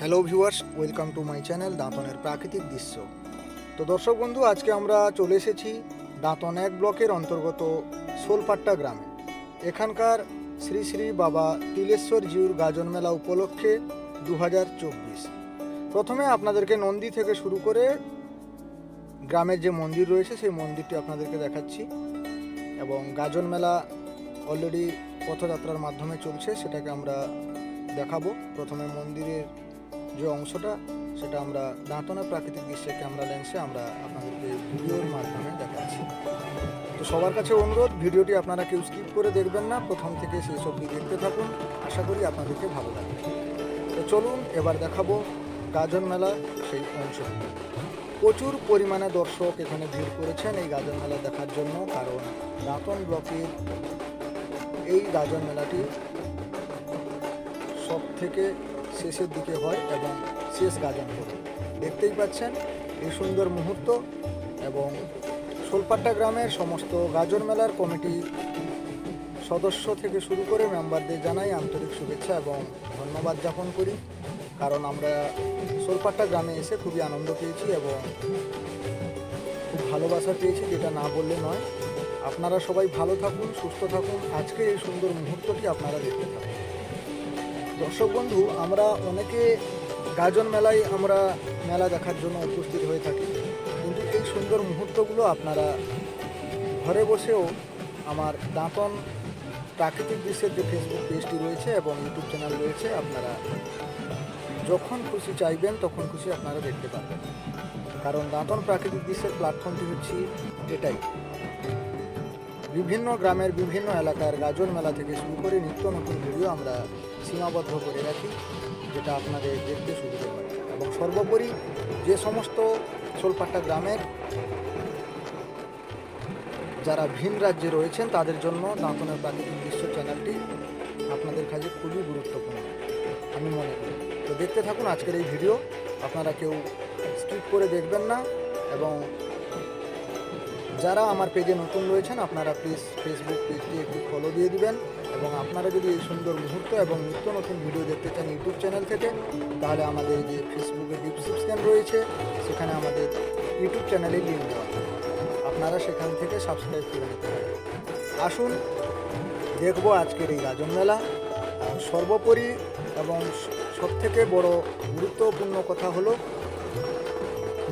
Hello viewers welcome to my channel দাঁতনের প্রাকৃতিক দৃশ্য তো দর্শক বন্ধু, আজকে আমরা চলে এসেছি দাঁতন এক ব্লকের অন্তর্গত সোলপাট্টা গ্রামে। এখানকার শ্রী শ্রী বাবা তিলেশ্বর জিউর গাজন মেলা উপলক্ষে দু হাজার চব্বিশ। প্রথমে আপনাদেরকে নন্দী থেকে শুরু করে গ্রামের যে মন্দির রয়েছে, সেই মন্দিরটি আপনাদেরকে দেখাচ্ছি। এবং গাজন মেলা অলরেডি পথযাত্রার মাধ্যমে চলছে, সেটাকে আমরা দেখাবো। প্রথমে মন্দিরের যে অংশটা, সেটা আমরা দাঁতনা প্রাকৃতিক দৃশ্যের ক্যামেরা লেন্সে আমরা আপনাদেরকে ভিডিওর মাধ্যমে দেখাচ্ছি। তো সবার কাছে অনুরোধ, ভিডিওটি আপনারা কেউ স্কিপ করে দেখবেন না। প্রথম থেকে সেই সবটি দেখতে থাকুন। আশা করি আপনাদেরকে ভালো লাগবে। তো চলুন, এবার দেখাবো গাজন মেলা সেই অংশটি প্রচুর পরিমাণে দর্শক এখানে ভিড় করেছেন এই গাজন মেলা দেখার জন্য, কারণ দাঁতন ব্লকের এই গাজন মেলাটি সব থেকে শেষের দিকে হয় এবং শেষ গাজন করে দেখতেই পাচ্ছেন এই সুন্দর মুহূর্ত এবং সোলপাট্টা গ্রামের সমস্ত গাজন মেলার কমিটি সদস্য থেকে শুরু করে মেম্বারদের জানাই আন্তরিক শুভেচ্ছা এবং ধন্যবাদ জ্ঞাপন করি। কারণ আমরা সোলপাট্টা গ্রামে এসে খুবই আনন্দ পেয়েছি এবং খুব ভালোবাসা পেয়েছি, যেটা না বললে নয়। আপনারা সবাই ভালো থাকুন, সুস্থ থাকুন। আজকে এই সুন্দর মুহূর্তটি আপনারা দেখতে থাকুন। দর্শক বন্ধু, আমরা অনেকে গাজন মেলায় আমরা মেলা দেখার জন্য উপস্থিত হয়ে থাকি। কিন্তু এই সুন্দর মুহূর্তগুলো আপনারা ঘরে বসেও আমার দাঁতন প্রাকৃতিক দৃশ্যের যে ফেসবুক পেজটি রয়েছে এবং ইউটিউব চ্যানেল রয়েছে, আপনারা যখন খুশি চাইবেন, তখন খুশি আপনারা দেখতে পাবেন কারণ দাঁতন প্রাকৃতিক দৃশ্যের প্ল্যাটফর্মটি হচ্ছে এটাই। বিভিন্ন গ্রামের বিভিন্ন এলাকার গাজন মেলা থেকে শুরু করে নিত্য নতুন ভিডিও আমরা সীমাবদ্ধ করে রাখি, যেটা আপনাদের দেখতে সুবিধা হয়। এবং সর্বোপরি যে সমস্ত সোলপাট্টা গ্রামের যারা ভিন রাজ্যে রয়েছেন, তাদের জন্য দাঁতনের প্রাকৃতিক দৃশ্য চ্যানেলটি আপনাদের কাছে খুবই গুরুত্বপূর্ণ, আমি মনে করি। তো দেখতে থাকুন আজকের এই ভিডিও, আপনারা কেউ স্কিপ করে দেখবেন না, এবং যারা আমার পেজে নতুন রয়েছেন, আপনারা প্লিজ ফেসবুক পেজটি একটু ফলো দিয়ে দিবেন এবং আপনারা যদি এই সুন্দর মুহূর্ত এবং নিত্য নতুন ভিডিও দেখতে চান ইউটিউব চ্যানেল থেকে, তাহলে আমাদের যে ফেসবুকে ডিসক্রিপশান রয়েছে, সেখানে আমাদের ইউটিউব চ্যানেলে লিঙ্ক দেওয়া। আপনারা সেখান থেকে সাবস্ক্রাইব করে নিতে পারেন আসুন, দেখব আজকের এই গাজন মেলা সর্বোপরি এবং সবথেকে বড় গুরুত্বপূর্ণ কথা হলো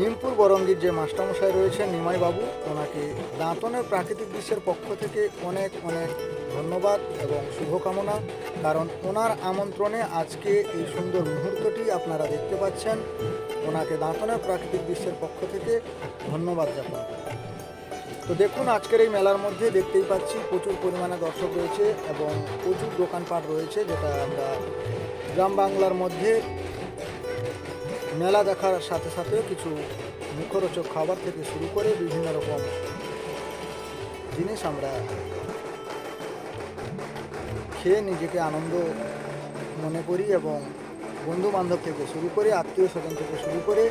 নিমপুর বরঙ্গীর যে মাস্টারমশাই রয়েছেন নিমাই বাবু ওনাকে দাঁতনের প্রাকৃতিক দৃশ্যের পক্ষ থেকে অনেক অনেক ধন্যবাদ এবং শুভকামনা, কারণ ওনার আমন্ত্রণে আজকে এই সুন্দর মুহূর্তটি আপনারা দেখতে পাচ্ছেন। ওনাকে দাঁতনের প্রাকৃতিক দৃশ্যের পক্ষ থেকে ধন্যবাদ করি। তো দেখুন, আজকের এই মেলার মধ্যে দেখতেই পাচ্ছি প্রচুর পরিমাণে দর্শক রয়েছে এবং প্রচুর দোকানপাট রয়েছে, যেটা আমরা গ্রাম বাংলার মধ্যে মেলা দেখার সাথে সাথে কিছু মুখরোচক খাবার থেকে শুরু করে বিভিন্ন রকম জিনিস আমরা খেয়ে নিজেকে আনন্দ মনে করি এবং বন্ধু বান্ধব থেকে শুরু করে আত্মীয় স্বজন থেকে শুরু করে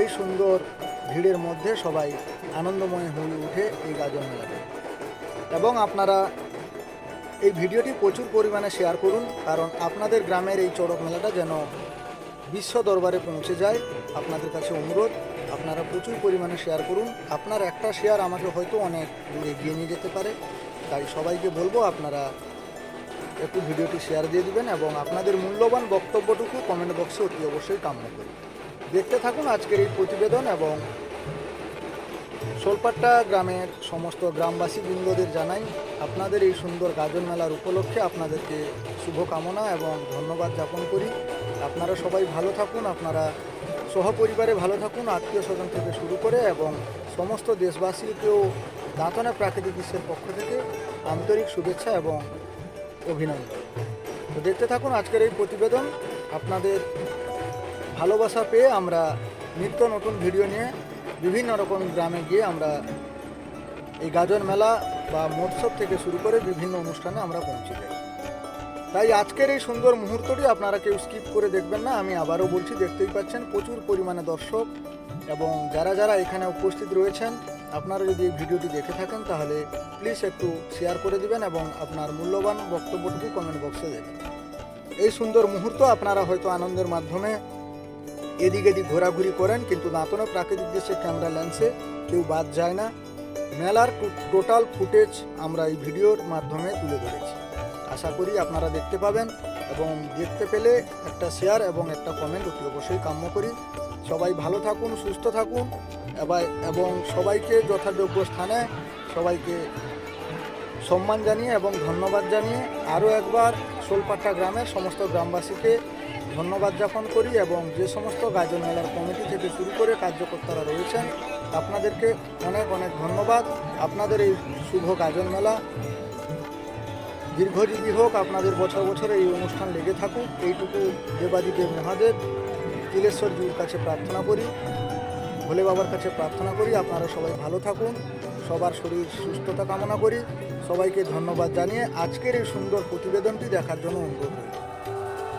এই সুন্দর ভিড়ের মধ্যে সবাই আনন্দময় হয়ে উঠে এই গাজন মেলাতে। এবং আপনারা এই ভিডিওটি প্রচুর পরিমাণে শেয়ার করুন, কারণ আপনাদের গ্রামের এই চড়ক মেলাটা যেন বিশ্ব দরবারে পৌঁছে যায়, আপনাদের কাছে অনুরোধ, আপনারা প্রচুর পরিমাণে শেয়ার করুন। আপনার একটা শেয়ার আমাকে হয়তো অনেক দূরে এগিয়ে নিয়ে যেতে পারে। তাই সবাইকে বলব, আপনারা একটু ভিডিওটি শেয়ার দিয়ে দিবেন এবং আপনাদের মূল্যবান বক্তব্যটুকু কমেন্ট বক্সে অতি অবশ্যই কাম্য করি দেখতে থাকুন আজকের এই প্রতিবেদন এবং সোলপাট্টা গ্রামের সমস্ত গ্রামবাসী বৃন্দদের জানাই, আপনাদের এই সুন্দর গাজন মেলার উপলক্ষে আপনাদেরকে শুভকামনা এবং ধন্যবাদ জ্ঞাপন করি। আপনারা সবাই ভালো থাকুন, আপনারা সহপরিবারে ভালো থাকুন, আত্মীয় স্বজন থেকে শুরু করে এবং সমস্ত দেশবাসীকেও দাঁতনা প্রাকৃতিক দৃশ্যের পক্ষ থেকে আন্তরিক শুভেচ্ছা এবং অভিনন্দন। তো দেখতে থাকুন আজকের এই প্রতিবেদন। আপনাদের ভালোবাসা পেয়ে আমরা নিত্য নতুন ভিডিও নিয়ে বিভিন্ন রকম গ্রামে গিয়ে আমরা এই গাজন মেলা বা মৎসব থেকে শুরু করে বিভিন্ন অনুষ্ঠানে আমরা পৌঁছে যাই। তাই আজকের এই সুন্দর মুহূর্তটি আপনারা কেউ স্কিপ করে দেখবেন না। আমি আবারও বলছি, দেখতেই পাচ্ছেন প্রচুর পরিমাণে দর্শক এবং যারা যারা এখানে উপস্থিত রয়েছেন, আপনারা যদি এই ভিডিওটি দেখে থাকেন তাহলে প্লিজ একটু শেয়ার করে দিবেন এবং আপনার মূল্যবান বক্তব্যটুকু কমেন্ট বক্সে দেবেন। এই সুন্দর মুহূর্ত আপনারা হয়তো আনন্দের মাধ্যমে এদিক এদিক ঘোরাঘুরি করেন, কিন্তু দাঁতনে প্রাকৃতিক দৃশ্যে ক্যামেরা লেন্সে কেউ বাদ যায় না। মেলার টোটাল ফুটেজ আমরা এই ভিডিওর মাধ্যমে তুলে ধরেছি। আশা করি আপনারা দেখতে পাবেন এবং দেখতে পেলে একটা শেয়ার এবং একটা কমেন্ট অতি অবশ্যই কাম্য করি। সবাই ভালো থাকুন, সুস্থ থাকুন এবং সবাইকে যথাযোগ্য স্থানে সবাইকে সম্মান জানিয়ে এবং ধন্যবাদ জানিয়ে আরও একবার শোলপাট্টা গ্রামের সমস্ত গ্রামবাসীকে ধন্যবাদ জ্ঞাপন করি এবং যে সমস্ত গাজন মেলার কমিটি থেকে শুরু করে কার্যকর্তারা রয়েছেন, আপনাদেরকে অনেক অনেক ধন্যবাদ। আপনাদের এই শুভ গাজন মেলা দীর্ঘজীবী হোক, আপনাদের বছর বছর এই অনুষ্ঠান লেগে থাকুক, এইটুকু দেবাদিদেব মহাদেব, তিলেশ্বর জিউর কাছে প্রার্থনা করি, ভোলে বাবার কাছে প্রার্থনা করি, আপনারা সবাই ভালো থাকুন, সবার শরীর সুস্থতা কামনা করি, সবাইকে ধন্যবাদ জানিয়ে আজকের এই সুন্দর প্রতিবেদনটি দেখার জন্য অনুরোধ রইল।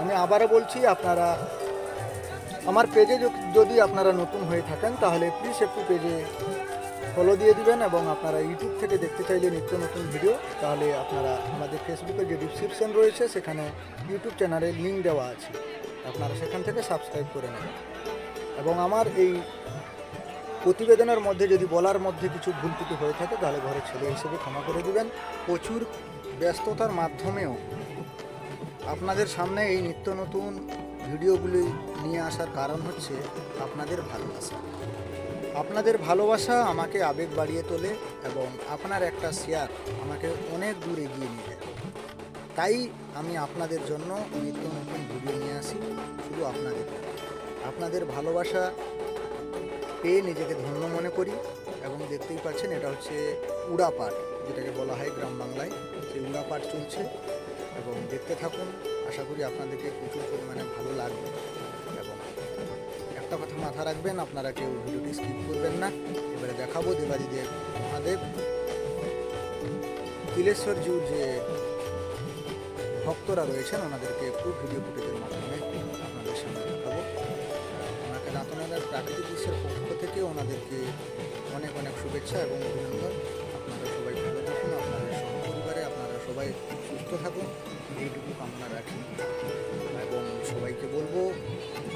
আমি আবারও বলছি, আপনারা আমার পেজে যদি আপনারা নতুন হয়ে থাকেন, তাহলে প্লিজ একটু পেজে ফলো দিয়ে দিবেন এবং আপনারা ইউটিউব থেকে দেখতে চাইলে নিত্য নতুন ভিডিও তাহলে আপনারা আমাদের ফেসবুকে যে ডিসক্রিপশন রয়েছে, সেখানে ইউটিউব চ্যানেলের লিঙ্ক দেওয়া আছে। আপনারা সেখান থেকে সাবস্ক্রাইব করে নেবেন। এবং আমার এই প্রতিবেদনের মধ্যে যদি বলার মধ্যে কিছু ভুল ত্রুটি হয়ে থাকে, তাহলে ঘরের ছেলে হিসেবে ক্ষমা করে দিবেন। প্রচুর ব্যস্ততার মাধ্যমেও আপনাদের সামনে এই নিত্য নতুন ভিডিওগুলি নিয়ে আসার কারণ হচ্ছে আপনাদের ভালোবাসা। আপনাদের ভালোবাসা আমাকে আবেগ বাড়িয়ে তোলে এবং আপনার একটা শেয়ার আমাকে অনেক দূর এগিয়ে নিয়ে যায়। তাই আমি আপনাদের জন্য নিত্য নতুন ভিডিও নিয়ে আসি, শুধু আপনাদের আপনাদের ভালোবাসা পেয়ে নিজেকে ধন্য মনে করি এবং দেখতেই পাচ্ছেন এটা হচ্ছে উড়াপাট যেটাকে বলা হয় গ্রাম বাংলায়। সেই উড়াপাট চলছে এবং দেখতে থাকুন, আশা করি আপনাদেরকে প্রচুর পরিমাণে ভালো লাগবে। মাথা রাখবেন, আপনারা কেউ ভিডিওটি স্কিপ করবেন না। এবারে দেখাবো দেবাদিদেব মহাদেব। তিলেশ্বর জিউর যে ভক্তরা রয়েছেন, ওনাদেরকে একটু ভিডিও ফুটেজের মাধ্যমে আপনাদের সামনে দেখাবো। ওনাকে দাঁতনালার প্রাকৃতিক দৃশ্যের পক্ষ থেকে ওনাদেরকে অনেক অনেক শুভেচ্ছা এবং অভিনন্দন। সবাই সুস্থ থাকুন। এইটুকু কামনা রাখি এবং সবাইকে বলব,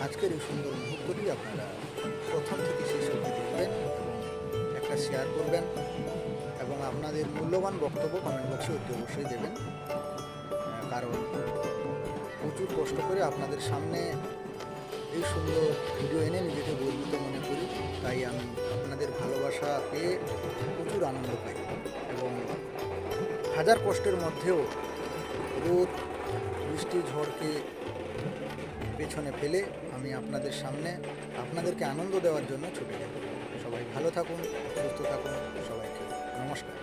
আজকের এই সুন্দর মুহূর্তটি আপনারা প্রথম থেকে শেষ অবধি দেখবেন এবং একটা শেয়ার করবেন এবং আপনাদের মূল্যবান বক্তব্য কমেন্ট বক্সে অতি অবশ্যই দেবেন। কারণ প্রচুর কষ্ট করে আপনাদের সামনে এই সুন্দর ভিডিও এনে নিজেকে গর্বিত মনে করি। তাই আমি আপনাদের ভালোবাসা পেয়ে প্রচুর আনন্দ পাই এবং হাজার কষ্টের মধ্যেও রোদ, বৃষ্টি, ঝড়কে পেছনে ফেলে আমি আপনাদের সামনে আপনাদেরকে আনন্দ দেওয়ার জন্য ছুটে যাব। সবাই ভালো থাকুন, সুস্থ থাকুন, সবাইকে নমস্কার।